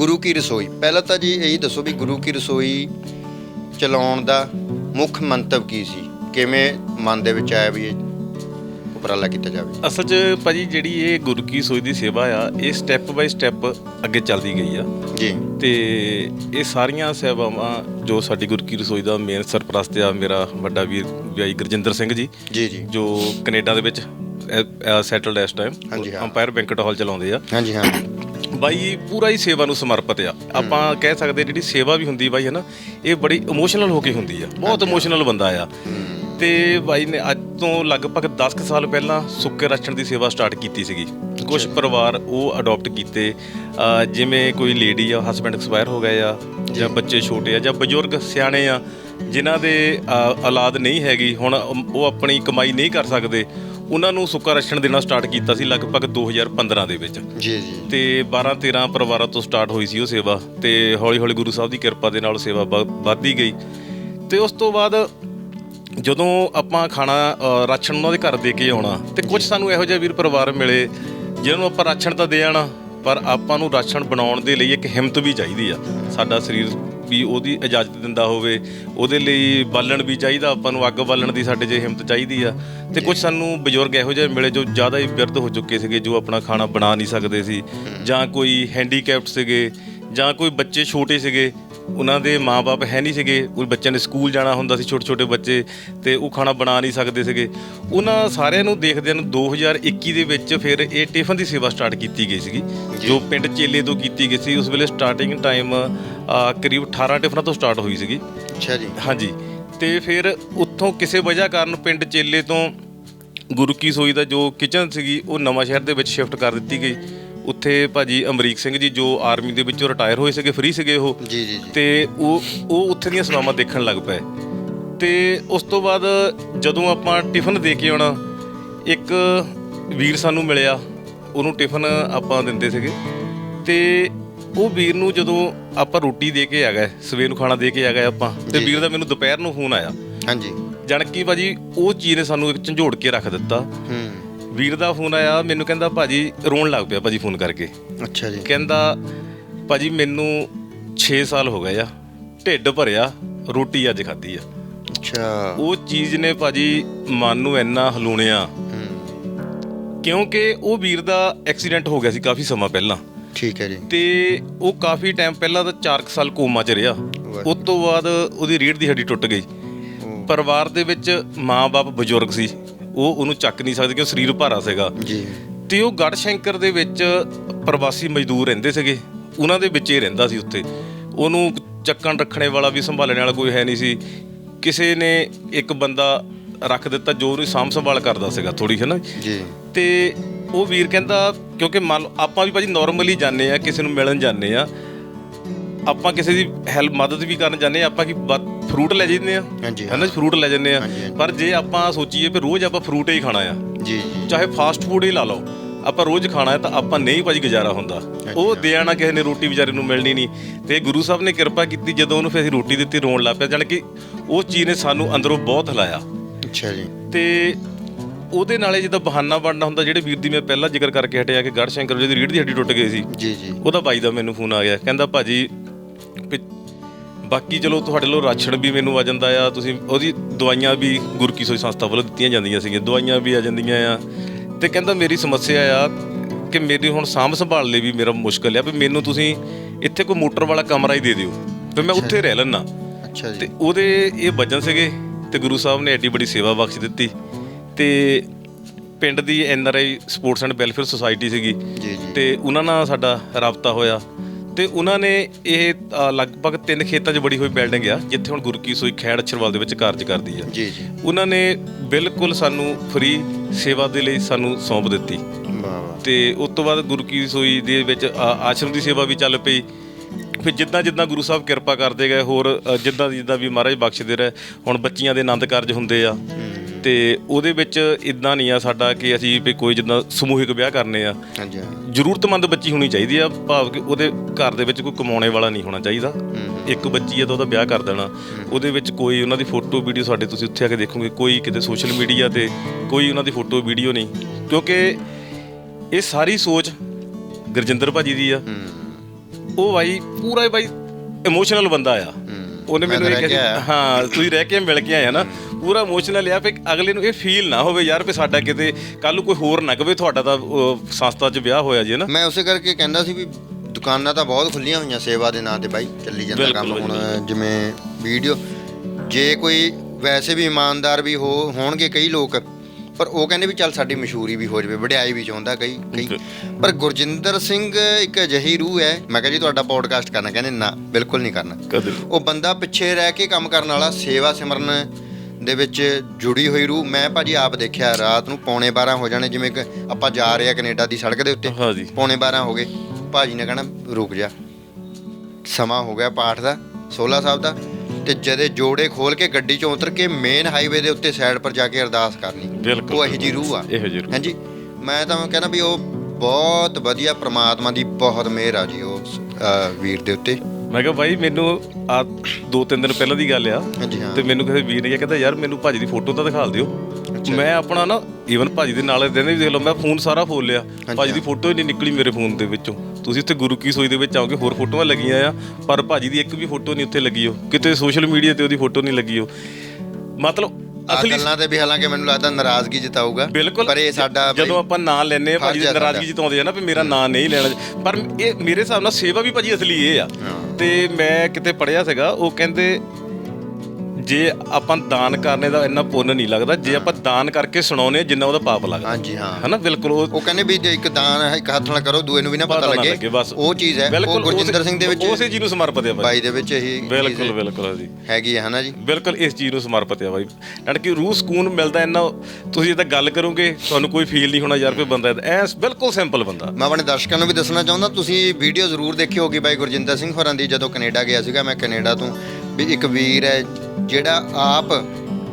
ਗੁਰੂ ਕੀ ਰਸੋਈ। ਪਹਿਲਾਂ ਤਾਂ ਜੀ ਇਹੀ ਦੱਸੋ ਵੀ ਗੁਰੂ ਕੀ ਰਸੋਈ ਚਲਾਉਣ ਦਾ ਮੁੱਖ ਮੰਤਵ ਕੀ ਸੀ? ਕਿਵੇਂ ਮਨ ਦੇ ਵਿੱਚ ਆਇਆ ਵੀ ਇਹ ਉਪਰਾਲਾ ਕੀਤਾ ਜਾਵੇ? ਅਸਲ 'ਚ ਭਾਜੀ ਜਿਹੜੀ ਇਹ ਗੁਰੂ ਕੀ ਸੋਈ ਦੀ ਸੇਵਾ ਆ ਇਹ ਸਟੈਪ ਬਾਈ ਸਟੈਪ ਅੱਗੇ ਚੱਲਦੀ ਗਈ ਆ। ਜੀ। ਤੇ ਇਹ ਸਾਰੀਆਂ ਸੇਵਾਵਾਂ ਜੋ ਸਾਡੀ ਗੁਰੂ ਕੀ ਰਸੋਈ ਦਾ ਮੇਨ ਸਰਪ੍ਰਸਤ ਆ ਮੇਰਾ ਵੱਡਾ ਵੀਰ ਭਾਈ ਗੁਰਜਿੰਦਰ ਸਿੰਘ ਜੀ ਜੀ ਜੀ। ਜੋ ਕੈਨੇਡਾ ਦੇ ਵਿੱਚ ਸੈਟਲਡ ਇਸ ਟਾਈਮ। ਅੰਪਾਇਰ ਬੈਂਕਟ ਹਾਲ ਚਲਾਉਂਦੇ ਆ। ਹਾਂਜੀ ਹਾਂ। ਬਾਈ ਪੂਰਾ ਹੀ ਸੇਵਾ ਨੂੰ ਸਮਰਪਿਤ ਆ। ਆਪਾਂ ਕਹਿ ਸਕਦੇ ਜਿਹੜੀ ਸੇਵਾ ਵੀ ਹੁੰਦੀ ਬਾਈ ਹੈ ਨਾ ਇਹ ਬੜੀ ਇਮੋਸ਼ਨਲ ਹੋ ਕੇ ਹੁੰਦੀ ਆ। ਬਹੁਤ ਇਮੋਸ਼ਨਲ ਬੰਦਾ ਆ। ਤੇ ਬਾਈ ਨੇ ਅੱਜ ਤੋਂ ਲਗਭਗ 10 ਕੁ ਸਾਲ ਪਹਿਲਾਂ ਸੁੱਕੇ ਰਾਸ਼ਨ ਦੀ ਸੇਵਾ ਸਟਾਰਟ ਕੀਤੀ ਸੀਗੀ। ਕੁਝ ਪਰਿਵਾਰ ਉਹ ਅਡਾਪਟ ਕੀਤੇ। ਜਿਵੇਂ ਕੋਈ ਲੇਡੀ ਆ ਹਸਬੰਡ ਐਕਸਪਾਇਰ ਹੋ ਗਏ ਆ ਜਾਂ। ਬੱਚੇ ਛੋਟੇ ਆ ਜਾਂ ਬਜ਼ੁਰਗ ਸਿਆਣੇ ਆ ਜਿਨ੍ਹਾਂ ਦੇ ਔਲਾਦ ਨਹੀਂ ਹੈਗੀ ਹੁਣ ਉਹ ਆਪਣੀ ਕਮਾਈ ਨਹੀਂ ਕਰ ਸਕਦੇ ਉਹਨਾਂ ਨੂੰ ਸੁੱਕਾ ਰਾਸ਼ਨ ਦੇਣਾ ਸਟਾਰਟ ਕੀਤਾ ਸੀ ਲਗਭਗ 2015 ਦੇ ਵਿੱਚ। ਜੀ ਜੀ। ਤੇ 12 13 ਪਰਿਵਾਰਾਂ ਤੋਂ ਸਟਾਰਟ ਹੋਈ ਸੀ ਉਹ ਸੇਵਾ ਤੇ ਹੌਲੀ ਹੌਲੀ ਗੁਰੂ ਸਾਹਿਬ ਦੀ ਕਿਰਪਾ ਦੇ ਨਾਲ ਸੇਵਾ ਵੱਧਦੀ ਗਈ। ਤੇ ਉਸ ਤੋਂ ਬਾਅਦ ਜਦੋਂ ਆਪਾਂ ਖਾਣਾ ਰਾਸ਼ਨ ਉਹਨਾਂ ਦੇ ਘਰ ਦੇ ਕੇ ਆਉਣਾ ਤੇ ਕੁਝ ਸਾਨੂੰ ਇਹੋ ਜਿਹੇ ਵੀਰ ਪਰਿਵਾਰ ਮਿਲੇ ਜਿਹਨਾਂ ਨੂੰ ਆਪਾਂ ਰਾਸ਼ਨ ਤਾਂ ਦੇ ਆਣਾ ਪਰ ਆਪਾਂ ਨੂੰ ਰਾਸ਼ਨ ਬਣਾਉਣ ਦੇ ਲਈ ਇੱਕ ਹਿੰਮਤ ਵੀ ਚਾਹੀਦੀ ਆ। ਸਾਡਾ ਸਰੀਰ ਵੀ ਉਹਦੀ ਇਜਾਜ਼ਤ ਦਿੰਦਾ ਹੋਵੇ, ਉਹਦੇ ਲਈ ਬਾਲਣ ਵੀ ਚਾਹੀਦਾ, ਆਪਾਂ ਨੂੰ ਅੱਗ ਬਾਲਣ ਦੀ ਸਾਡੇ 'ਚ ਹਿੰਮਤ ਚਾਹੀਦੀ ਆ। ਤੇ ਕੁਝ ਸਾਨੂੰ ਬਜ਼ੁਰਗ ਇਹੋ ਜਿਹੇ ਮਿਲੇ ਜੋ ਜ਼ਿਆਦਾ ਹੀ ਬਿਰਧ ਹੋ ਚੁੱਕੇ ਸੀਗੇ, ਜੋ ਆਪਣਾ ਖਾਣਾ ਬਣਾ ਨਹੀਂ ਸਕਦੇ ਸੀ, ਜਾਂ ਕੋਈ ਹੈਂਡੀਕੈਪਟ ਸੀਗੇ, ਜਾਂ ਕੋਈ ਬੱਚੇ ਛੋਟੇ ਸੀਗੇ ਉਹਨਾਂ ਦੇ ਮਾਪੇ ਹੈ ਨਹੀਂ ਸੀਗੇ। ਉਹ ਬੱਚਿਆਂ ਨੇ ਸਕੂਲ ਜਾਣਾ ਹੁੰਦਾ ਸੀ ਛੋਟੇ ਛੋਟੇ ਬੱਚੇ ਤੇ ਉਹ ਖਾਣਾ ਬਣਾ ਨਹੀਂ ਸਕਦੇ ਸੀਗੇ। ਉਹਨਾਂ ਸਾਰਿਆਂ ਨੂੰ ਦੇਖਦਿਆਂ ਨੂੰ 2021 ਦੇ ਵਿੱਚ ਫਿਰ ਇਹ ਟਿਫਨ ਦੀ ਸੇਵਾ ਸਟਾਰਟ ਕੀਤੀ ਗਈ ਸੀਗੀ ਜੋ ਪਿੰਡ ਚੇਲੇ ਤੋਂ ਕੀਤੀ ਗਈ ਸੀ। ਉਸ ਵੇਲੇ ਸਟਾਰਟਿੰਗ ਟਾਈਮ ਕਰੀਬ 18 ਟਿਫਨਾਂ ਤੋਂ ਸਟਾਰਟ ਹੋਈ ਸੀਗੀ। ਅੱਛਾ ਜੀ। ਹਾਂਜੀ। ਤੇ ਫਿਰ ਉੱਥੋਂ ਕਿਸੇ ਵਜ੍ਹਾ ਕਾਰਨ ਪਿੰਡ ਚੇਲੇ ਤੋਂ ਗੁਰੂ ਕੀ ਸੋਈ ਦਾ ਜੋ ਕਿਚਨ ਸੀਗੀ ਉਹ ਨਵਾਂ ਸ਼ਹਿਰ ਦੇ ਵਿੱਚ ਸ਼ਿਫਟ ਕਰ ਦਿੱਤੀ ਗਈ। ਉੱਥੇ ਭਾਜੀ ਅਮਰੀਕ ਸਿੰਘ ਜੀ ਜੋ ਆਰਮੀ ਦੇ ਵਿੱਚੋਂ ਰਿਟਾਇਰ ਹੋਏ ਸੀਗੇ ਫ੍ਰੀ ਸੀਗੇ ਉਹ। ਜੀ ਜੀ ਜੀ। ਤੇ ਉਹ ਉਹ ਉੱਥੇ ਦੀਆਂ ਸੇਵਾਵਾਂ ਦੇਖਣ ਲੱਗ ਪਏ। ਤੇ ਉਸ ਤੋਂ ਬਾਅਦ ਜਦੋਂ ਆਪਾਂ ਟਿਫਨ ਦੇ ਕੇ ਆਉਣਾ ਇੱਕ ਵੀਰ ਸਾਨੂੰ ਮਿਲਿਆ। ਉਹਨੂੰ ਟਿਫਨ ਆਪਾਂ ਦਿੰਦੇ ਸੀਗੇ। ਤੇ ਉਹ ਵੀਰ ਨੂੰ ਜਦੋਂ ਆਪਾਂ ਰੋਟੀ ਦੇ ਕੇ ਆ ਗਏ ਸਵੇਰ ਨੂੰ ਖਾਣਾ ਦੇ ਕੇ ਆ ਗਏ ਆਪਾਂ ਤੇ ਜੀ। ਵੀਰ ਦਾ ਮੈਨੂੰ ਦੁਪਹਿਰ ਨੂੰ ਫੋਨ ਆਇਆ। ਹਾਂਜੀ। ਜਾਣਕੀ ਭਾਜੀ ਉਹ ਚੀਜ਼ ਨੇ ਸਾਨੂੰ ਇੱਕ ਝੰਜੋੜ ਕੇ ਰੱਖ ਦਿੱਤਾ। ਹੂੰ। ਵੀਰ ਦਾ ਫੋਨ ਆਇਆ ਮੈਨੂੰ ਕਹਿੰਦਾ ਭਾਜੀ ਰੋਣ ਲੱਗ ਪਿਆ ਭਾਜੀ ਫੋਨ ਕਰਕੇ। ਅੱਛਾ ਜੀ। ਕਹਿੰਦਾ ਭਾਜੀ ਮੈਨੂੰ 6 ਸਾਲ ਹੋ ਗਏ ਆ ਢਿੱਡ ਭਰਿਆ ਰੋਟੀ ਅੱਜ ਖਾਧੀ ਆ। ਅੱਛਾ। ਉਹ ਚੀਜ਼ ਨੇ ਭਾਜੀ ਮਨ ਨੂੰ ਇੰਨਾ ਹਲੂਣਿਆ। ਕਿਉਂਕਿ ਉਹ ਵੀਰ ਦਾ ਐਕਸੀਡੈਂਟ ਹੋ ਗਿਆ ਸੀ ਕਾਫੀ ਸਮਾਂ ਪਹਿਲਾਂ। ਠੀਕ ਹੈ ਜੀ। ਤੇ ਉਹ ਕਾਫੀ ਟਾਈਮ ਪਹਿਲਾਂ ਤਾਂ 4 ਸਾਲ ਕੋਮਾ 'ਚ ਰਿਹਾ। ਉਸ ਤੋਂ ਬਾਅਦ ਉਹਦੀ ਰੀੜ੍ਹ ਦੀ ਹੱਡੀ ਟੁੱਟ ਗਈ। ਪਰਿਵਾਰ ਦੇ ਵਿੱਚ ਮਾਂ-ਬਾਪ ਬਜ਼ੁਰਗ ਸੀ। ਉਹ ਉਹਨੂੰ ਚੱਕ ਨਹੀਂ ਸਕਦੇ ਕਿਉਂ? ਸਰੀਰ ਭਾਰਾ ਸੀਗਾ। ਜੀ। ਤੇ ਉਹ ਗੜ ਸ਼ੰਕਰ ਦੇ ਵਿੱਚ ਪ੍ਰਵਾਸੀ ਮਜ਼ਦੂਰ ਰਹਿੰਦੇ ਸੀਗੇ। ਉਹਨਾਂ ਦੇ ਵਿੱਚ ਹੀ ਰਹਿੰਦਾ ਸੀ ਉੱਥੇ। ਉਹਨੂੰ ਚੱਕਣ ਰੱਖਣੇ ਵਾਲਾ ਵੀ ਸੰਭਾਲਣ ਵਾਲਾ ਕੋਈ ਹੈ ਨਹੀਂ ਸੀ। ਕਿਸੇ ਨੇ ਇੱਕ ਬੰਦਾ ਰੱਖ ਦਿੱਤਾ ਜੋ ਉਹਨੂੰ ਸਾਂਭ ਸੰਭਾਲ ਕਰਦਾ ਸੀਗਾ ਥੋੜੀ ਹੈ ਨਾ? ਜੀ। ਤੇ ਉਹ ਵੀਰ ਕਹਿੰਦਾ ਕਿਉਂਕਿ ਮੰਨ ਲਓ ਆਪਾਂ ਵੀ ਭਾਜੀ ਨਾਰਮਲੀ ਜਾਂਦੇ ਆ ਕਿਸੇ ਨੂੰ ਮਿਲਣ ਜਾਂਦੇ ਆ ਆਪਾਂ ਕਿਸੇ ਦੀ ਹੈਲਪ ਮਦਦ ਵੀ ਕਰਨ ਜਾਂਦੇ ਆ ਆਪਾਂ ਕੀ ਫਰੂਟ ਲੈ ਜਾਂਦੇ ਆ ਹਾਂਜੀ ਹੈ। ਨਾ ਫਰੂਟ ਲੈ ਜਾਂਦੇ ਆ। ਪਰ ਜੇ ਆਪਾਂ ਸੋਚੀਏ ਵੀ ਰੋਜ਼ ਆਪਾਂ ਫਰੂਟ ਹੀ ਖਾਣਾ ਆ ਜੀ ਜੀ। ਚਾਹੇ ਫਾਸਟ ਫੂਡ ਹੀ ਲਾ ਲਓ ਆਪਾਂ ਰੋਜ਼ ਖਾਣਾ ਹੈ ਤਾਂ ਆਪਾਂ ਨਹੀਂ ਭਾਜੀ ਗੁਜ਼ਾਰਾ ਹੁੰਦਾ। ਉਹ ਦਿਆਣਾ ਕਿਸੇ ਨੇ ਰੋਟੀ ਵਿਚਾਰੇ ਨੂੰ ਮਿਲਣੀ ਨਹੀਂ। ਤੇ ਗੁਰੂ ਸਾਹਿਬ ਨੇ ਕਿਰਪਾ ਕੀਤੀ ਜਦੋਂ ਉਹਨੂੰ ਫਿਰ ਅਸੀਂ ਰੋਟੀ ਦਿੱਤੀ ਰੋਣ ਲੱਗ ਪਿਆ ਜਾਣੀ ਕਿ ਉਹ ਚੀਜ਼ ਨੇ ਸਾਨੂੰ ਅੰਦਰੋਂ ਬਹੁਤ ਹਿਲਾਇਆ। ਅੱਛਾ ਜੀ। ਤੇ ਉਹਦੇ ਨਾਲੇ ਜਿੱਦਾਂ ਬਹਾਨਾ ਬਣਨਾ ਹੁੰਦਾ ਜਿਹੜੇ ਵੀਰ ਦੀ ਮੈਂ ਪਹਿਲਾਂ ਜ਼ਿਕਰ ਕਰਕੇ ਹਟਿਆ ਕਿ ਗੜ ਸ਼ੰਕਰ ਜਿਹਦੀ ਰੀੜ ਦੀ ਹੱਡੀ ਟੁੱਟ ਗਈ ਸੀ। ਜੀ ਜੀ। ਉਹਦਾ ਬਾਈ ਦਾ ਮੈਨੂੰ ਫੋਨ ਆ ਗਿਆ। ਕਹਿੰਦਾ ਭਾਜੀ ਵੀ ਬਾਕੀ ਚਲੋ ਤੁਹਾਡੇ ਲੋ ਰਾਸ਼ਨ ਵੀ ਮੈਨੂੰ ਆ ਜਾਂਦਾ ਆ ਤੁਸੀਂ ਉਹਦੀ ਦਵਾਈਆਂ ਵੀ ਗੁਰ ਕੀ ਸੋਈ ਸੰਸਥਾ ਵੱਲੋਂ ਦਿੱਤੀਆਂ ਜਾਂਦੀਆਂ ਸੀਗੀਆਂ ਦਵਾਈਆਂ ਵੀ ਆ ਜਾਂਦੀਆਂ ਆ। ਤੇ ਕਹਿੰਦਾ ਮੇਰੀ ਸਮੱਸਿਆ ਆ ਕਿ ਮੇਰੀ ਹੁਣ ਸਾਂਭ ਸੰਭਾਲ ਲਈ ਵੀ ਮੇਰਾ ਮੁਸ਼ਕਲ ਆ ਵੀ ਮੈਨੂੰ ਤੁਸੀਂ ਇੱਥੇ ਕੋਈ ਮੋਟਰ ਵਾਲਾ ਕਮਰਾ ਹੀ ਦੇ ਦਿਓ ਵੀ ਮੈਂ ਉੱਥੇ ਰਹਿ ਲੈਣਾ ਅੱਛਾ ਜੀ। ਤੇ ਉਹਦੇ ਇਹ ਵਜਨ ਸੀਗੇ ਤੇ ਗੁਰੂ ਸਾਹਿਬ ਨੇ ਐਡੀ ਬੜੀ ਸੇਵਾ ਬਖਸ਼ ਦਿੱਤੀ। ਤੇ ਪਿੰਡ ਦੀ N R I sports and welfare society ਸੀਗੀ। ਜੀ ਜੀ। ਤੇ ਉਹਨਾਂ ਨਾਲ ਸਾਡਾ ਰਾਬਤਾ ਹੋਇਆ। ਤੇ ਉਹਨਾਂ ਨੇ ਇਹ ਅ, ਲਗਭਗ ਤਿੰਨ ਖੇਤਾਂ 'ਚ ਬੜੀ ਹੋਈ ਬਿਲਡਿੰਗ ਆ ਜਿੱਥੇ ਹੁਣ ਗੁਰੂ ਕੀ ਸੋਈ ਖੈੜ ਅਛਰਵਾਲ ਦੇ ਵਿੱਚ ਕਾਰਜ ਕਰਦੀ ਆ। ਜੀ ਜੀ। ਉਹਨਾਂ ਨੇ ਬਿਲਕੁਲ ਸਾਨੂੰ ਫ੍ਰੀ ਸੇਵਾ ਦੇ ਲਈ ਸਾਨੂੰ ਸੌਂਪ ਦਿੱਤੀ। ਵਾਹ ਵਾਹ। ਤੇ ਉਸ ਤੋਂ ਬਾਅਦ ਗੁਰੂ ਕੀ ਸੋਈ ਦੇ ਵਿੱਚ ਆਸ਼ਰਮ ਦੀ ਸੇਵਾ ਵੀ ਚੱਲ ਪਈ। ਫਿਰ ਜਿੱਦਾਂ ਜਿੱਦਾਂ ਗੁਰੂ ਸਾਹਿਬ ਕਿਰਪਾ ਕਰਦੇ ਗਏ ਹੋਰ ਅ, ਜਿੱਦਾਂ ਜਿੱਦਾਂ ਵੀ ਮਹਾਰਾਜ ਬਖਸ਼ਦੇ ਰਹੇ ਹੁਣ ਬੱਚੀਆਂ ਦੇ ਆਨੰਦ ਕਾਰਜ ਹੁੰਦੇ ਆ। ਤੇ ਉਹਦੇ ਵਿੱਚ ਇਦਾਂ ਨਹੀਂ ਆ ਸਾਡਾ ਕਿ ਅਸੀਂ ਵੀ ਕੋਈ ਜਿੱਦਾਂ ਸਮੂਹਿਕ ਵਿਆਹ ਕਰਨੇ ਆ। ਹਾਂਜੀ। ਜ਼ਰੂਰਤਮੰਦ ਬੱਚੀ ਹੋਣੀ ਚਾਹੀਦੀ ਆ ਭਾਵ ਕਿ ਉਹਦੇ ਘਰ ਦੇ ਵਿੱਚ ਕੋਈ ਕਮਾਉਣੇ ਵਾਲਾ ਨਹੀਂ ਹੋਣਾ ਚਾਹੀਦਾ। ਇੱਕ ਬੱਚੀ ਆ ਤਾਂ ਉਹਦਾ ਵਿਆਹ ਕਰ ਦੇਣਾ। ਉਹਦੇ ਵਿੱਚ ਕੋਈ ਉਹਨਾਂ ਦੀ ਫੋਟੋ ਵੀਡੀਓ ਸਾਡੇ ਤੁਸੀਂ ਉੱਥੇ ਆ ਕੇ ਦੇਖੋਗੇ ਕੋਈ ਕਿਤੇ ਸੋਸ਼ਲ ਮੀਡੀਆ ਤੇ ਕੋਈ ਉਹਨਾਂ ਦੀ ਫੋਟੋ ਵੀਡੀਓ ਨਹੀਂ। ਕਿਉਂਕਿ ਇਹ ਸਾਰੀ ਸੋਚ ਗੁਰਜਿੰਦਰ ਭਾਜੀ ਦੀ ਆ। ਉਹ ਬਾਈ ਪੂਰਾ ਹੀ ਬਾਈ ਇਮੋਸ਼ਨਲ ਬੰਦਾ ਆ। ਉਹਨੇ ਮੈਨੂੰ ਇਹ ਕਿਹਾ। ਹਾਂ ਤੁਸੀਂ ਰਹਿ ਕੇ ਮਿਲ ਕੇ ਆਏ ਨਾ ਪੂਰਾ ਇਮੋਸ਼ਨਲ ਆ ਫਿਰ ਅਗਲੇ ਨੂੰ ਇਹ ਫੀਲ ਨਾ ਹੋਵੇ ਯਾਰ ਵੀ ਸਾਡਾ ਕਿਤੇ ਕੱਲ ਨੂੰ ਕੋਈ ਹੋਰ ਨਾ ਕਵੇ ਤੁਹਾਡਾ ਤਾਂ ਸੰਸਥਾ 'ਚ ਵਿਆਹ ਹੋਇਆ ਜੀ ਨਾ। ਮੈਂ ਉਸੇ ਕਰਕੇ ਕਹਿੰਦਾ ਸੀ ਵੀ ਦੁਕਾਨਾਂ ਤਾਂ ਬਹੁਤ ਖੁੱਲੀਆਂ ਹੋਈਆਂ ਸੇਵਾ ਦੇ ਨਾਂ ਤੇ ਬਾਈ ਚੱਲੀ ਜਾਂਦਾ ਕੰਮ ਹੁਣ ਜਿਵੇਂ ਵੀਡੀਓ। ਜੇ ਕੋਈ ਵੈਸੇ ਵੀ ਇਮਾਨਦਾਰ ਵੀ ਹੋ ਹੋਣਗੇ ਕਈ ਲੋਕ ਪਰ ਉਹ ਕਹਿੰਦੇ ਵੀ ਚੱਲ ਸਾਡੀ ਮਸ਼ਹੂਰੀ ਵੀ ਹੋ ਜਾਵੇ ਵਡਿਆਈ ਵੀ ਚਾਹੁੰਦਾ ਕਈ ਕਈ। ਪਰ ਗੁਰਜਿੰਦਰ ਸਿੰਘ ਇੱਕ ਅਜਿਹੀ ਰੂਹ ਹੈ ਮੈਂ ਕਿਹਾ ਜੀ ਤੁਹਾਡਾ ਪੋਡਕਾਸਟ ਕਰਨਾ ਕਹਿੰਦੇ ਨਾ ਬਿਲਕੁਲ ਨਹੀਂ ਕਰਨਾ। ਉਹ ਬੰਦਾ ਪਿੱਛੇ ਰਹਿ ਕੇ ਕੰਮ ਕਰਨ ਵਾਲਾ ਸੇਵਾ ਸਿਮਰਨ ਦੇ ਵਿੱਚ ਜੁੜੀ ਹੋਈ ਰੂਹ ਮੈਂ ਭਾਜੀ ਆਪ ਦੇਖਿਆ ਰਾਤ ਨੂੰ ਪੌਣੇ 12 ਹੋ ਜਾਣੇ ਜਿਵੇਂ ਕਿ ਆਪਾਂ ਜਾ ਰਹੇ ਆ ਕੈਨੇਡਾ ਦੀ ਸੜਕ ਦੇ ਉੱਤੇ। ਪੌਣੇ 12 ਹੋ ਗਏ ਭਾਜੀ ਨੇ ਕਹਣਾ ਰੁਕ ਜਾ। ਸਮਾਂ ਹੋ ਗਿਆ ਪਾਠ ਦਾ 16 ਸਾਹਿਬ ਦਾ। ਤੇ ਜਦੇ ਜੋੜੇ ਖੋਲ ਕੇ ਗੱਡੀ ਚੋਂ ਉਤਰ ਕੇ ਮੇਨ ਹਾਈਵੇ ਦੇ ਉੱਤੇ ਸਾਈਡ ਪਰ ਜਾ ਕੇ ਅਰਦਾਸ ਕਰਨੀ। ਬਿਲਕੁਲ ਉਹ ਇਹੋ ਜੀ ਰੂਹ ਆ। ਇਹੋ ਜਿਹੀ ਰੂਹ। ਹਾਂਜੀ। ਮੈਂ ਤਾਂ ਕਹਿੰਦਾ ਵੀ ਉਹ ਬਹੁਤ ਵਧੀਆ ਪ੍ਰਮਾਤਮਾ ਦੀ ਬਹੁਤ ਮਿਹਰ ਆ ਜੀ ਉਸ ਅਹ, ਵੀਰ ਦੇ ਉੱਤੇ। ਮੈਂ ਕਿਹਾ ਬਾਈ ਮੈਨੂੰ ਆ ਦੋ ਤਿੰਨ ਦਿਨ ਪਹਿਲਾਂ ਦੀ ਗੱਲ ਆ। ਹਾਂਜੀ ਹਾਂ। ਤੇ ਮੈਨੂੰ ਕਿਸੇ ਵੀਰ ਨੇ ਕਿਹਾ ਕਹਿੰਦਾ ਯਾਰ ਮੈਨੂੰ ਭਾਜੀ ਦੀ ਫੋਟੋ ਤਾਂ ਦਿਖਾ ਦਿਓ। ਮੈਂ ਆਪਣਾ ਨਾ ਈਵਨ ਭਾਜੀ ਦੇ ਨਾਲ ਦਿਨ ਵੀ ਦੇਖ ਲਓ ਮੈਂ ਫੋਨ ਸਾਰਾ ਫੋਲ ਲਿਆ। ਭਾਜੀ ਦੀ ਫੋਟੋ ਹੀ ਨਹੀਂ ਨਿਕਲੀ ਮੇਰੇ ਫੋਨ ਦੇ ਵਿੱਚੋਂ। ਤੁਸੀਂ ਉੱਥੇ ਗੁਰੂ ਕੀ ਸੋਈ ਦੇ ਵਿੱਚ ਆਓਗੇ ਹੋਰ ਫੋਟੋਆਂ ਲੱਗੀਆਂ ਆ ਪਰ ਭਾਜੀ ਦੀ ਇੱਕ ਵੀ ਫੋਟੋ ਨਹੀਂ ਉੱਥੇ ਲੱਗੀ ਉਹ। ਕਿਤੇ ਸੋਸ਼ਲ ਮੀਡੀਆ ਤੇ ਉਹਦੀ ਫੋਟੋ ਨਹੀਂ ਲੱਗੀ ਉਹ। ਮਤਲਬ ਅਸਲੀ ਗੱਲਾਂ ਤੇ ਵੀ ਹਾਲਾਂਕਿ ਮੈਨੂੰ ਲੱਗਦਾ ਨਾਰਾਜ਼ਗੀ ਜਤਾਊਗਾ ਪਰ ਇਹ ਸਾਡਾ ਜਦੋਂ ਆਪਾਂ ਨਾਂ ਲੈਨੇ ਆ ਭਾਜੀ ਨਾਰਾਜ਼ਗੀ ਜਤਾਉਂਦੇ ਆ ਨਾ ਵੀ ਮੇਰਾ ਨਾਂ ਨਹੀਂ ਲੈਣਾ। ਪਰ ਇਹ ਮੇਰੇ ਹਿਸਾਬ ਨਾਲ ਸੇਵਾ ਵੀ ਭਾਜੀ ਅਸਲੀ ਇਹ ਆ। ਤੇ ਮੈਂ ਕਿਤੇ ਪੜਿਆ ਸੀਗਾ ਉਹ ਕਹਿੰਦੇ ਜੇ ਆਪਾਂ ਦਾਨ ਕਰਨੇ ਦਾ ਇੰਨਾ ਪੁੰਨ ਨਹੀਂ ਲੱਗਦਾ ਜੇ ਆਪਾਂ ਦਾਨ ਕਰਕੇ ਸੁਣਾਉਨੇ ਜਿੰਨਾ ਉਹਦਾ ਪਾਪ ਲੱਗਦਾ। ਹਾਂਜੀ ਹਾਂ। ਹਨਾ? ਬਿਲਕੁਲ ਉਹ ਉਹ ਕਹਿੰਦੇ ਵੀ ਜੇ ਇੱਕ ਦਾਨ ਹੈ ਇੱਕ ਹੱਥ ਨਾਲ ਕਰੋ ਦੂਏ ਨੂੰ ਵੀ ਨਾ ਪਤਾ ਪਤਾ ਨਾ ਲੱਗੇ। ਲੱਗੇ, ਬਸ। ਉਹ ਚੀਜ਼ ਹੈ ਉਹ ਬਿਲਕੁਲ ਗੁਰਜਿੰਦਰ ਸਿੰਘ ਦੇ ਵਿੱਚ ਉਸੇ ਚੀਜ਼ ਨੂੰ ਸਮਰਪਿਤ ਭਾਈ ਬਾਈ। ਦੇ ਵਿੱਚ ਇਹੀ ਬਿਲਕੁਲ ਚੀਜ਼ ਬਿਲਕੁਲ ਜੀ। ਹੈਗੀ ਹੈ ਹਨਾ ਜੀ? ਬਿਲਕੁਲ ਇਸ ਚੀਜ਼ ਨੂੰ ਸਮਰਪਿਤ ਆ ਬਾਈ। ਨਾਲ ਕਿ ਰੂਹ ਸਕੂਨ ਮਿਲਦਾ ਇੰਨਾ ਤੁਸੀਂ ਇਹ ਤਾਂ ਗੱਲ ਕਰੋਗੇ ਤੁਹਾਨੂੰ ਕੋਈ ਫੀਲ ਨਹੀਂ ਹੋਣਾ ਯਾਰ ਕੋਈ ਬੰਦਾ ਐ ਬਿਲਕੁਲ ਸਿੰਪਲ ਬੰਦਾ। ਮੈਂ ਆਪਣੇ ਦਰਸ਼ਕਾਂ ਨੂੰ ਵੀ ਦੱਸਣਾ ਚਾਹੁੰਦਾ ਤੁਸੀਂ ਵੀਡੀਓ ਜ਼ਰੂਰ ਦੇਖੀ ਹੋਗੀ ਬਾਈ ਗੁਰਜਿੰਦਰ ਸਿੰਘ ਹੋਰਾਂ ਦੀ ਜਦੋਂ ਕੈਨੇਡਾ ਗਿਆ ਸੀਗਾ ਮੈਂ ਕੈਨੇਡਾ ਤੋਂ ਵੀ ਇੱਕ ਵੀਰ ਹੈ ਜਿਹੜਾ ਆਪ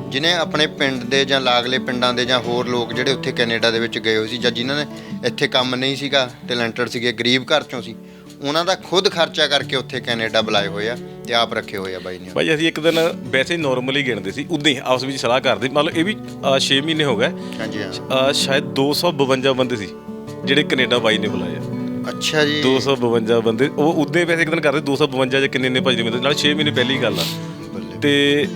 ਜਿਨੇ ਆਪਣੇ ਪਿੰਡ ਦੇ ਜਾਂ ਲਾਗਲੇ ਪਿੰਡਾਂ ਦੇ ਜਾਂ ਹੋਰ ਲੋਕ ਜਿਹੜੇ ਉੱਥੇ ਕੈਨੇਡਾ ਦੇ ਵਿੱਚ ਗਏ ਹੋਏ ਸੀ ਜਾਂ ਜਿਨ੍ਹਾਂ ਨੇ ਇੱਥੇ ਕੰਮ ਨਹੀਂ ਸੀਗਾ ਟੈਲੈਂਟਡ ਸੀਗੇ ਗਰੀਬ ਘਰ ਚੋਂ ਸੀ ਉਹਨਾਂ ਦਾ ਖੁਦ ਖਰਚਾ ਕਰਕੇ ਉੱਥੇ ਕੈਨੇਡਾ ਬੁਲਾਏ ਹੋਏ ਆ ਤੇ ਆਪ ਰੱਖੇ ਹੋਏ ਆ ਬਾਈ ਨੇ। ਭਾਈ ਅਸੀਂ ਇੱਕ ਦਿਨ ਵੈਸੇ ਨਾਰਮਲੀ ਗਿਣਦੇ ਸੀ ਉਦਾਂ ਹੀ ਆਪਸ ਵਿੱਚ ਸਲਾਹ ਕਰਦੇ ਮੰਨ ਲਓ ਇਹ ਵੀ 6 ਮਹੀਨੇ ਹੋ ਗਏ। ਹਾਂਜੀ ਹਾਂ। ਸ਼ਾਇਦ 252 ਬੰਦੇ ਸੀ ਜਿਹੜੇ ਕੈਨੇਡਾ ਬਾਈ ਨੇ ਬੁਲਾਏ ਆ। ਅੱਛਾ ਜੀ। 252 ਬੰਦੇ ਉਹ ਉਦਾਂ ਹੀ ਵੈਸੇ ਇੱਕ ਦਿਨ ਕਰਦੇ 252 ਜਾਂ ਕਿੰਨੇ ਨੇ ਭਾਜੀ ਦੇ ਨਾਲ 6 ਮਹੀਨੇ ਪਹਿਲੀ ਗੱਲ ਆ। ਤੇ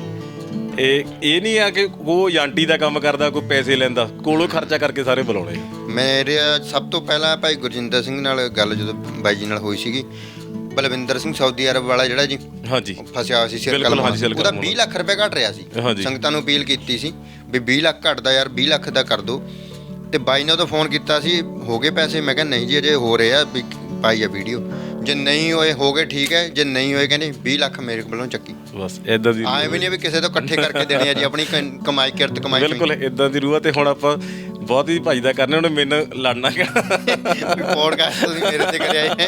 ਇਹ ਇਹ ਨਹੀਂ ਆ ਕਿ ਉਹ ਯਾਂਟੀ ਦਾ ਕੰਮ ਕਰਦਾ ਕੋਈ ਪੈਸੇ ਲੈਂਦਾ ਕੋਲੋਂ ਖਰਚਾ ਕਰਕੇ ਸਾਰੇ ਬੁਲਾਉਣੇ ਮੇਰੇ ਸਭ ਤੋਂ ਪਹਿਲਾਂ ਭਾਈ ਗੁਰਜਿੰਦਰ ਸਿੰਘ ਨਾਲ ਗੱਲ ਜਦੋਂ ਬਾਈ ਜੀ ਨਾਲ ਹੋਈ ਸੀਗੀ ਬਲਵਿੰਦਰ ਸਿੰਘ ਸਾਊਦੀ ਅਰਬ ਵਾਲਾ ਜਿਹੜਾ ਜੀ ਹਾਂਜੀ। ਫਸਿਆ ਹੋਇਆ ਸੀ ਸਿਰਕਲ ਉਹਦਾ ਮੋੜ। 20 ਲੱਖ ਰੁਪਏ ਘਟ ਰਿਹਾ ਸੀ। ਸੰਗਤਾਂ ਨੂੰ ਅਪੀਲ ਕੀਤੀ ਸੀ ਵੀ 20 ਲੱਖ ਘਟਦਾ ਯਾਰ 20 ਲੱਖ ਦਾ ਕਰ ਦਿਓ ਤੇ ਬਾਈ ਨੇ ਉਦੋਂ ਫੋਨ ਕੀਤਾ ਸੀ ਹੋ ਗਏ ਪੈਸੇ? ਮੈਂ ਕਿਹਾ ਨਹੀਂ ਜੀ ਅਜੇ ਹੋ ਰਹੇ ਆ ਵੀ ਪਾਈ ਆ ਵੀਡੀਓ। ਜੇ ਨਹੀਂ ਹੋਏ ਹੋ ਗਏ ਠੀਕ ਹੈ। ਜੇ ਨਹੀਂ ਹੋਏ ਕਹਿੰਦੇ 20 ਲੱਖ ਮੇਰੇ ਕੋਲੋਂ ਚੱਕੀ। ਬਸ ਇਦਾਂ ਦੀ ਆਏ ਵੀ ਨਹੀਂ ਵੀ ਕਿਸੇ ਤੋਂ ਇਕੱਠੇ ਕਰਕੇ ਦੇਣੇ ਆ ਜੀ ਆਪਣੀ ਕ- ਕਮਾਈ ਕਿਰਤ ਕਮਾਈ ਚੋਂ ਹੀ। ਬਿਲਕੁਲ ਇਦਾਂ ਦੀ ਰੂਹ ਆ ਤੇ ਹੁਣ ਆਪਾਂ ਬਹੁਤ ਹੀ ਭਾਜੀ ਦਾ ਕਰਨੇ ਉਹਨੇ ਮੈਨੂੰ ਲੜਨਾ ਵੀ ਪੋਡਕਾਸਟ ਤੁਸੀਂ ਮੇਰੇ ਤੇ ਕਰਿਆ ਹੈ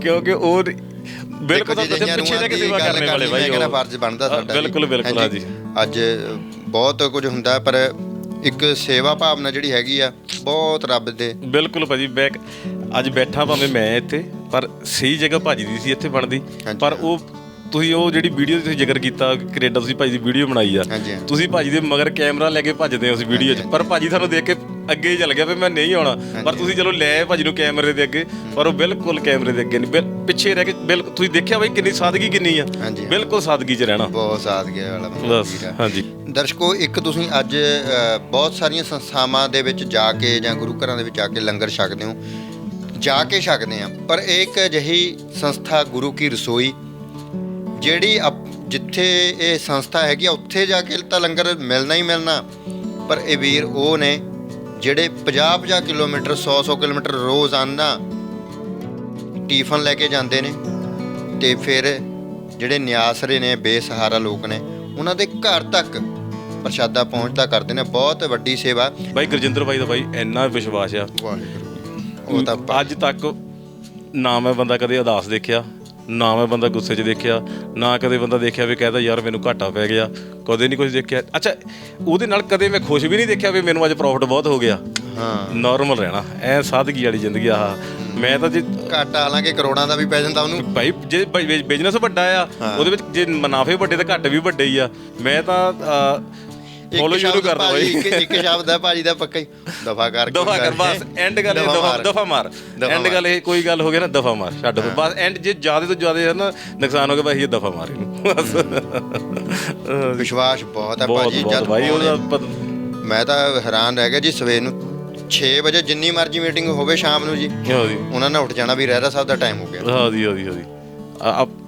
ਕਿਉਂਕਿ ਉਹ ਬਿਲਕੁਲ ਤਾਂ ਜੀ, ਪਿੱਛੇ ਰਹਿ ਕੇ ਸੇਵਾ ਕਰਨੇ ਵਾਲੇ ਬਾਈ ਉਹ। ਫਰਜ਼ ਬਣਦਾ ਸਾਡਾ ਜੀ। ਬਿਲਕੁਲ ਬਿਲਕੁਲ ਹਾਂਜੀ ਅੱਜ ਬਹੁਤ ਕੁਝ ਹੁੰਦਾ ਹੈ, ਪਰ ਇੱਕ ਸੇਵਾ ਭਾਵਨਾ ਜਿਹੜੀ ਹੈਗੀ ਆ ਬਹੁਤ ਰੱਬ ਦੇ ਬਿਲਕੁਲ ਭਾਜੀ ਬੈਕ ਅੱਜ ਬੈਠਾ ਭਾਵੇਂ ਮੈਂ ਇੱਥੇ ਪਰ ਸਹੀ ਜਗ੍ਹਾ ਭਾਜੀ ਦੀ ਸੀ ਇੱਥੇ ਬਣਦੀ ਹਾਂਜੀ। ਪਰ ਉਹ ਤੁਸੀਂ ਉਹ ਜਿਹੜੀ ਵੀਡੀਓ ਤੁਸੀਂ ਜ਼ਿਕਰ ਕੀਤਾ ਕੈਨੇਡਾ ਤੁਸੀਂ ਭਾਜੀ ਦੀ ਵੀਡੀਓ ਬਣਾਈ ਆ। ਹਾਂਜੀ। ਤੁਸੀਂ ਭਾਜੀ ਦੇ ਮਗਰ ਕੈਮਰਾ ਲੈ ਕੇ ਭੱਜਦੇ ਹੋ ਉਸ ਵੀਡੀਓ 'ਚ। ਪਰ ਭਾਜੀ ਤੁਹਾਨੂੰ ਦੇਖ ਕੇ ਅੱਗੇ ਹੀ ਚੱਲ ਗਿਆ ਵੀ ਮੈਂ ਨਹੀਂ ਆਉਣਾ। ਪਰ ਤੁਸੀਂ ਚਲੋ ਲੈ ਆਏ ਭਾਜੀ ਨੂੰ ਕੈਮਰੇ ਦੇ ਅੱਗੇ ਪਰ ਉਹ ਬਿਲਕੁਲ ਕੈਮਰੇ ਦੇ ਅੱਗੇ ਨਹੀਂ। ਬਿਲ- ਪਿੱਛੇ ਰਹਿ ਕੇ ਬਿਲਕੁਲ ਤੁਸੀਂ ਦੇਖਿਆ ਬਈ ਕਿੰਨੀ ਸਾਦਗੀ ਕਿੰਨੀ ਆ? ਹਾਂਜੀ। ਬਿਲਕੁਲ ਸਾਦਗੀ 'ਚ ਰਹਿਣਾ। ਬਹੁਤ ਸਾਥ ਗਿਆ ਵਾਲਾ ਬਸ ਆ। ਹਾਂਜੀ। ਦਰਸ਼ਕੋ ਇੱਕ ਤੁਸੀਂ ਅੱਜ ਅ, ਬਹੁਤ ਸਾਰੀਆਂ ਸੰਸਥਾਵਾਂ ਦੇ ਵਿੱਚ ਜਾ ਕੇ ਜਾਂ ਗੁਰੂ ਘਰਾਂ ਦੇ ਵਿੱਚ ਜਾ ਕੇ ਲੰਗਰ ਛਕਦੇ ਹੋ। ਜਾ ਕੇ ਛਕਦੇ ਆ ਪਰ ਇਹ ਇੱਕ ਅਜਿਹੀ ਸੰਸਥਾ ਗੁਰੂ ਕੀ ਰਸੋਈ ਜਿਹੜੀ ਜਿੱਥੇ ਇਹ ਸੰਸਥਾ ਹੈਗੀ ਆ ਉੱਥੇ ਜਾ ਕੇ ਤਾਂ ਲੰਗਰ ਮਿਲਣਾ ਹੀ ਮਿਲਣਾ। ਪਰ ਇਹ ਵੀਰ ਉਹ ਨੇ ਜਿਹੜੇ 50-50 ਕਿਲੋਮੀਟਰ 100-100 ਕਿਲੋਮੀਟਰ ਰੋਜ਼ਾਨਾ ਟੀਫਨ ਲੈ ਕੇ ਜਾਂਦੇ ਨੇ। ਤੇ ਫਿਰ ਜਿਹੜੇ ਨਿਆਸਰੇ ਨੇ ਬੇਸਹਾਰਾ ਲੋਕ ਨੇ ਉਹਨਾਂ ਦੇ ਘਰ ਤੱਕ ਪ੍ਰਸ਼ਾਦਾ ਪਹੁੰਚਦਾ ਕਰਦੇ ਨੇ। ਬਹੁਤ ਵੱਡੀ ਸੇਵਾ। ਬਾਈ ਗੁਰਜਿੰਦਰ ਬਾਈ ਦਾ ਬਾਈ ਇੰਨਾ ਵਿਸ਼ਵਾਸ ਆ। ਵਾਹਿਗੁਰੂ ਉਹ ਤਾਂ ਅੱਜ ਤੱਕ ਨਾ ਮੈਂ ਬੰਦਾ ਕਦੇ ਉਦਾਸ ਦੇਖਿਆ। ਨਾ ਮੈਂ ਬੰਦਾ ਗੁੱਸੇ 'ਚ ਦੇਖਿਆ ਨਾ ਕਦੇ ਬੰਦਾ ਦੇਖਿਆ ਵੀ ਕਹਿੰਦਾ ਯਾਰ ਮੈਨੂੰ ਘਾਟਾ ਪੈ ਗਿਆ। ਕਦੇ ਨਹੀਂ ਕੁਝ ਦੇਖਿਆ। ਅੱਛਾ ਉਹਦੇ ਨਾਲ ਕਦੇ ਮੈਂ ਖੁਸ਼ ਵੀ ਨਹੀਂ ਦੇਖਿਆ ਵੀ ਮੈਨੂੰ ਅੱਜ ਪ੍ਰੋਫਿਟ ਬਹੁਤ ਹੋ ਗਿਆ। ਹਾਂ। ਨਾਰਮਲ ਰਹਿਣਾ ਐ ਸਾਦਗੀ ਵਾਲੀ ਜ਼ਿੰਦਗੀ ਆਹ। ਮੈਂ ਤਾਂ ਜੇ ਘਾਟਾ ਹਾਲਾਂਕਿ ਕਰੋੜਾਂ ਦਾ ਵੀ ਪੈ ਜਾਂਦਾ ਉਹਨੂੰ। ਭਾਈ ਜੇ ਬਿਜ਼ਨਸ ਵੱਡਾ ਆ ਉਹਦੇ ਵਿੱਚ ਜੇ ਮੁਨਾਫੇ ਵੱਡੇ ਤਾਂ ਘਾਟੇ ਵੀ ਵੱਡੇ ਹੀ ਆ। ਮੈਂ ਤਾਂ Follow ਸ਼ੁਰੂ ਕਰ ਭਾਜੀ, ਬਾਈ। ਇੱਕ ਇੱਕ ਸ਼ਬਦ ਹੈ ਭਾਜੀ ਦਾ ਪੱਕਾ ਹੀ। ਦਫਾ ਕਰ ਦਫਾ ਕਰ ਬਸ। ਐਂਡ ਗੱਲ ਇਹ ਦਫਾ ਦਫਾ ਮਾਰ। ਐਂਡ। ਗੱਲ ਇਹ ਕੋਈ ਗੱਲ ਹੋ ਗਈ ਨਾ ਦਫਾ ਮਾਰ। ਛੱਡ ਦੋ ਬਸ ਐਂਡ ਜੇ ਜ਼ਿਆਦਾ ਤੋਂ ਜ਼ਿਆਦਾ ਹੈ ਨਾ ਨੁਕਸਾਨ ਹੋ ਗਿਆ ਬਸ ਇਹ ਦਫਾ ਮਾਰ। ਇਹਨੂੰ ਬਸ ਵਿਸ਼ਵਾਸ ਬਹੁਤ ਹੈ ਭਾਜੀ ਜਦ ਭਾਈ ਉਹਦਾ ਮੈਂ ਤਾਂ ਹੈਰਾਨ ਰਹਿ ਗਿਆ ਜੀ ਸਵੇਰ ਨੂੰ 6 ਵਜੇ ਜਿੰਨੀ ਮਰਜ਼ੀ ਮੀਟਿੰਗ ਹੋਵੇ ਸ਼ਾਮ ਨੂੰ ਜੀ। ਹਾਂ ਜੀ। ਉਹਨਾਂ ਨੇ ਉੱਠ ਜਾਣਾ ਵੀ ਰਹਿਰਾ ਸਾਹਿਬ ਦਾ ਟਾਈਮ ਹੋ ਗਿਆ। ਹਾਂ ਜੀ ਹਾਂ ਜੀ ਹਾਂ ਜੀ।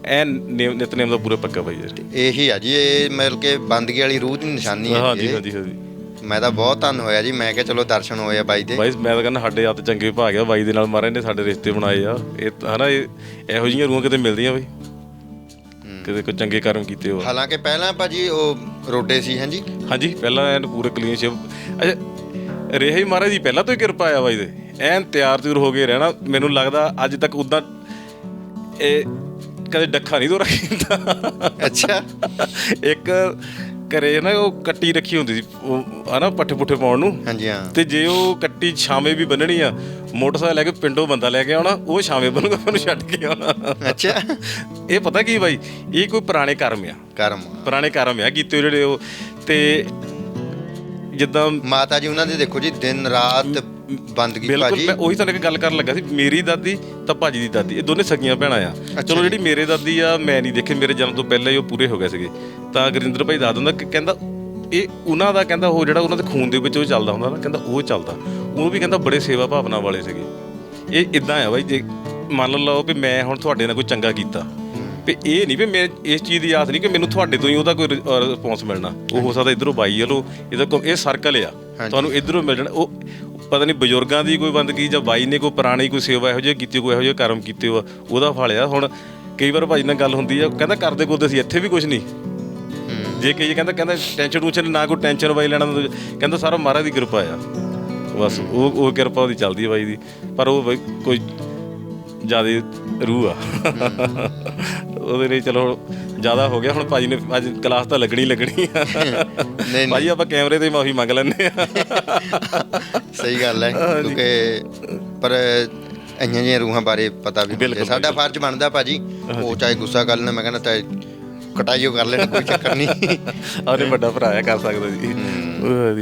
ਐ ਨਿਤਨੇਮ ਦਾ ਪੂਰਾ ਪੱਕਾ ਭਾਈ ਯਾਰ। ਇਹੀ ਆ ਜੀ ਇਹ ਮਿਲ ਕੇ ਬੰਦਗੀ ਵਾਲੀ ਰੂਹ ਦੀ ਨਿਸ਼ਾਨੀ ਹੈ ਹਾਂ ਜੀ ਜੀ ਇਹ। ਹਾਂ ਜੀ ਹਾਂ ਜੀ ਮੈਂ ਤਾਂ ਬਹੁਤ ਧੰਨ ਹੋਇਆ ਜੀ ਮੈਂ ਕਿਹਾ ਚਲੋ ਦਰਸ਼ਨ ਹੋਏ ਆ ਬਾਈ ਦੇ। ਬਾਈ ਮੈਂ ਤਾਂ ਕਹਿੰਦਾ ਸਾਡੇ ਹੱਥ ਚੰਗੇ ਭਾਗ ਆ ਬਾਈ ਦੇ ਨਾਲ ਮਹਾਰਾਜ ਨੇ ਸਾਡੇ ਰਿਸ਼ਤੇ ਬਣਾਏ ਆ। ਇਹ ਹਨਾ ਇਹ ਇਹੋ ਜਿਹੀਆਂ ਰੂਹਾਂ ਕਿਤੇ ਮਿਲਦੀਆਂ ਬਈ। ਕਿਤੇ ਕੋਈ ਚੰਗੇ ਕਰਮ ਕੀਤੇ ਹੋ ਹਾਲਾਂਕਿ ਪਹਿਲਾਂ ਭਾਜੀ ਉਹ ਰੋਡੇ ਸੀ ਹਾਂਜੀ? ਹਾਂਜੀ ਪਹਿਲਾਂ ਐਨ ਪੂਰੇ ਕਲੀਨ ਸ਼ਿਪ ਅੱਛਾ ਰਿਹਾ ਹੀ ਮਹਾਰਾਜ ਦੀ ਪਹਿਲਾਂ ਤੋਂ ਹੀ ਕਿਰਪਾ ਆ ਬਾਈ ਦੇ। ਐਨ ਤਿਆਰ ਤਿਉਰ ਹੋ ਕੇ ਰਹਿਣਾ ਮੈਨੂੰ ਲੱਗਦਾ ਅੱਜ ਤੱਕ ਉਦਾਂ ਇਹ ਕਦੇ ਡੱਖਾ ਨਹੀਂ ਦੋ ਰੱਖੀਂਦਾ ਅੱਛਾ। ਇੱਕ ਘਰੇ ਨਾ ਉਹ ਕੱਟੀ ਰੱਖੀ ਹੁੰਦੀ ਸੀ ਉਹ ਹਨਾ ਪੱਠੇ ਪੁੱਠੇ ਪਾਉਣ ਨੂੰ। ਹਾਂਜੀ ਹਾਂ। ਤੇ ਜੇ ਉਹ ਕੱਟੀ ਛਾਵੇਂ ਵੀ ਬੰਨਣੀ ਆ ਮੋਟਰਸਾਈਕਲ ਲੈ ਕੇ ਪਿੰਡੋਂ ਬੰਦਾ ਲੈ ਕੇ ਆਉਣਾ ਉਹ ਛਾਵੇਂ ਬੰਨੂਗਾ ਮੈਨੂੰ ਛੱਡ ਕੇ ਆਉਣਾ। ਅੱਛਾ। ਇਹ ਪਤਾ ਕੀ ਬਾਈ ਇਹ ਕੋਈ ਪੁਰਾਣੇ ਕਰਮ ਆ। ਕਰਮ ਪੁਰਾਣੇ ਕਰਮ ਆ ਕੀਤੇ ਜਿਹੜੇ ਉਹ ਤੇ ਜਿੱਦਾਂ ਮਾਤਾ ਜੀ ਉਹਨਾਂ ਦੇ ਦੇਖੋ ਜੀ ਦਿਨ ਰਾਤ ਬੰਦਗੀ ਬਿਲਕੁਲ ਭਾਜੀ। ਮੈਂ ਉਹੀ ਤੁਹਾਨੂੰ ਇੱਕ ਗੱਲ ਕਰਨ ਲੱਗਾ ਸੀ ਮੇਰੀ ਦਾਦੀ ਤਾਂ ਭਾਜੀ ਦੀ ਦਾਦੀ ਇਹ ਦੋਨੇ ਸਗੀਆਂ ਭੈਣਾਂ ਆ। ਚਲੋ ਜਿਹੜੀ ਮੇਰੇ ਦਾਦੀ ਆ ਮੈਂ ਨਹੀਂ ਦੇਖੇ ਮੇਰੇ ਜਨਮ ਤੋਂ ਪਹਿਲਾਂ ਹੀ ਉਹ ਪੂਰੇ ਹੋ ਗਏ ਸੀਗੇ। ਤਾਂ ਗੁਰਿੰਦਰ ਭਾਈ ਦਿੰਦਾ ਕਿ ਕਹਿੰਦਾ ਇਹ ਉਹਨਾਂ ਦਾ ਕਹਿੰਦਾ ਉਹ ਜਿਹੜਾ ਉਹਨਾਂ ਦੇ ਖੂਨ ਦੇ ਵਿੱਚ ਉਹ ਚੱਲਦਾ ਹੁੰਦਾ ਨਾ ਕਹਿੰਦਾ ਉਹ ਚੱਲਦਾ। ਉਹ ਵੀ ਕਹਿੰਦਾ ਬੜੇ ਸੇਵਾ ਭਾਵਨਾ ਵਾਲੇ ਸੀਗੇ। ਇਹ ਇਦਾਂ ਆ ਬਾਈ ਜੇ ਮੰਨ ਲਓ ਵੀ ਮੈਂ ਹੁਣ ਤੁਹਾਡੇ ਨਾਲ ਕੋਈ ਚੰਗਾ ਕੀਤਾ ਵੀ ਇਹ ਨਹੀਂ ਵੀ ਮੈਂ ਇਸ ਚੀਜ਼ ਦੀ ਆਸ ਨਹੀਂ ਕਿ ਮੈਨੂੰ ਤੁਹਾਡੇ ਤੋਂ ਹੀ ਉਹਦਾ ਕੋਈ ਰਿਸਪੌਂਸ ਮਿਲਣਾ। ਉਹ ਹੋ ਸਕਦਾ ਇਧਰੋਂ ਬਾਈ ਵੱਲੋਂ ਇਹਦਾ ਇਹ ਸਰਕਲ ਆ। ਤੁਹਾਨੂੰ ਇਧਰੋਂ ਮਿਲ ਜਾਣਾ। ਉਹ ਪਤਾ ਨਹੀਂ ਬਜ਼ੁਰਗਾਂ ਦੀ ਕੋਈ ਬੰਦਗੀ ਜਾਂ ਬਾਈ ਨੇ ਕੋਈ ਪੁਰਾਣੀ ਕੋਈ ਸੇਵਾ ਇਹੋ ਜਿਹੀ ਕੀਤੀ ਕੋਈ ਇਹੋ ਜਿਹੇ ਕਰਮ ਕੀਤੇ ਹੋ ਉਹਦਾ ਫਲ ਆ ਹੁਣ ਕਈ ਵਾਰ ਭਾਜੀ ਨਾਲ ਗੱਲ ਹੁੰਦੀ ਆ ਕਹਿੰਦਾ ਕਰਦੇ ਕੁਰਦੇ ਸੀ ਇੱਥੇ ਵੀ ਕੁਝ ਨਹੀਂ। ਜੇ ਕਹੀ ਕਹਿੰਦਾ ਕਹਿੰਦਾ ਟੈਨਸ਼ਨ ਟੂਸ਼ਨ ਨਾ ਕੋਈ ਟੈਨਸ਼ਨ ਬਾਈ ਲੈਣਾ ਕਹਿੰਦਾ ਸਾਰਾ ਮਹਾਰਾਜ ਦੀ ਕਿਰਪਾ ਆ। ਬਸ ਉਹ ਉਹ ਕਿਰਪਾ ਉਹਦੀ ਚੱਲਦੀ ਹੈ ਬਾਈ ਦੀ। ਪਰ ਉਹ ਬਾਈ ਕੋਈ ਜ਼ਿਆਦਾ ਰੂਹ ਆ। ਉਹਦੇ ਲਈ ਚਲੋ ਜ਼ਿਆਦਾ ਹੋ ਗਿਆ ਹੁਣ ਭਾਜੀ ਨੇ ਅੱਜ ਕਲਾਸ ਤਾਂ ਲੱਗਣੀ ਲੱਗਣੀ ਆ। ਨਹੀਂ ਭਾਜੀ ਆਪਾਂ ਕੈਮਰੇ ਤੇ ਮਾਫੀ ਮੰਗ ਲੈਂਦੇ ਆ। ਸਹੀ ਗੱਲ ਹੈ ਕਿਉਂਕਿ ਪਰ ਇੰਨੀਆਂ ਜਿਹੀਆਂ ਰੂਹਾਂ ਬਾਰੇ ਪਤਾ ਵੀ ਬਿਲਕੁਲ, ਹੁੰਦੇ ਸਾਡਾ ਫਰਜ਼ ਬਣਦਾ ਭਾਜੀ ਉਹ ਚਾਹੇ ਗੁੱਸਾ ਕਰ ਲੈਣ ਮੈਂ ਕਹਿੰਦਾ ਚਾਹੇ ਕਟਾਈਓ ਕਰ ਲੈਣ ਕੋਈ ਚੱਕਰ ਨਹੀਂ। ਉਹਨੇ ਵੱਡਾ ਭਰਾ ਆ ਕਰ ਸਕਦਾ ਜੀ। ਉਹ ਜੀ